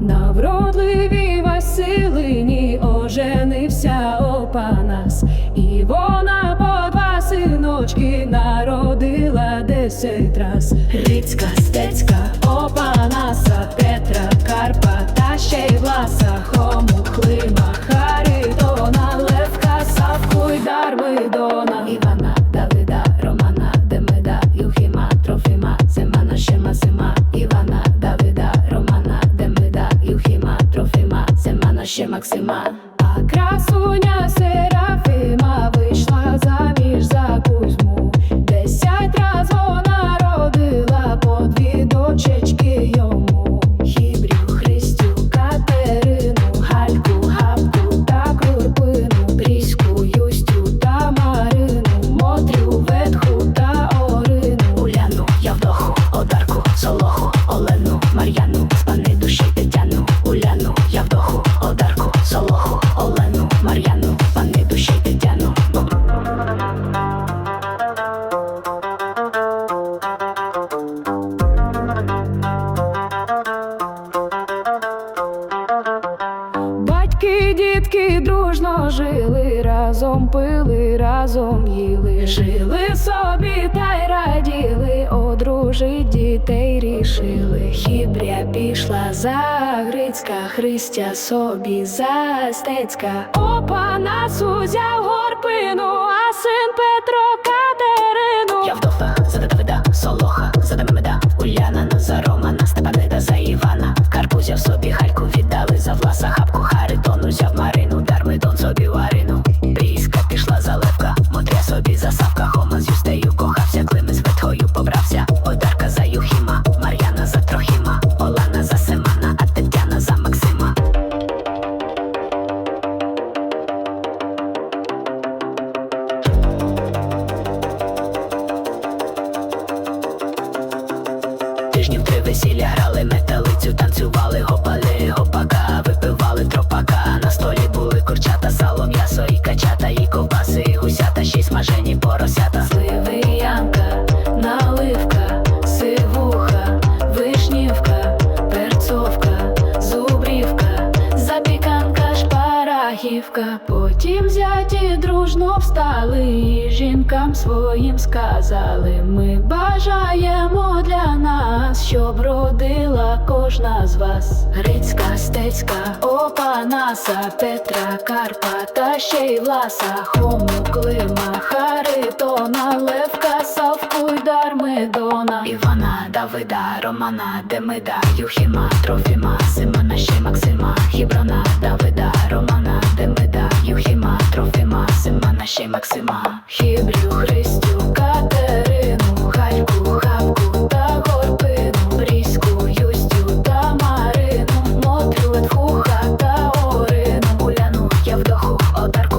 На вродливій Василині оженився Опанас, і вона по два синочки народила десять раз. Рицька стецька, ще Максима. А красуня Серафима жили, разом пили, разом їли, жили собі та й раділи, одружить дітей рішили. Хібря пішла за Грицька, Христя собі за Стецька. Опа нас узяв горпину, а син Петро Катерину. Явдоха, за Хома з Юстею кохався, Клими з побрався. Одарка за Юхіма, Мар'яна за Трохіма, Олана за Семана, а Тетяна за Максима. Тижнів три весілля грали металицю, танцювали, гопали, гопака, випивали тропака. На столі були курчата, сало, м'ясо і качата, і ковбаси, шпарахівка. Потім зяті дружно встали і жінкам своїм сказали. Ми бажаємо для нас, щоб родила кожна з вас. Грицька, стецька, Опанаса, Петра, Карпа та ще й Власа, Хому, Клима, Харитона, Левка, Вида, Романа, Демида, Юхіма, Трофіма, Симона, ще Максима, Гіброна, Давида, Романа, Демида, Юхіма, Трофіма, Симона, ще Максима, Хібрю, Христю, Катерину, Гальку, Хавку та Горпину, Брізьку, Юстю та Марину, Мотрю, Тхуха та Орину, гуляну, я вдоху, Одарку.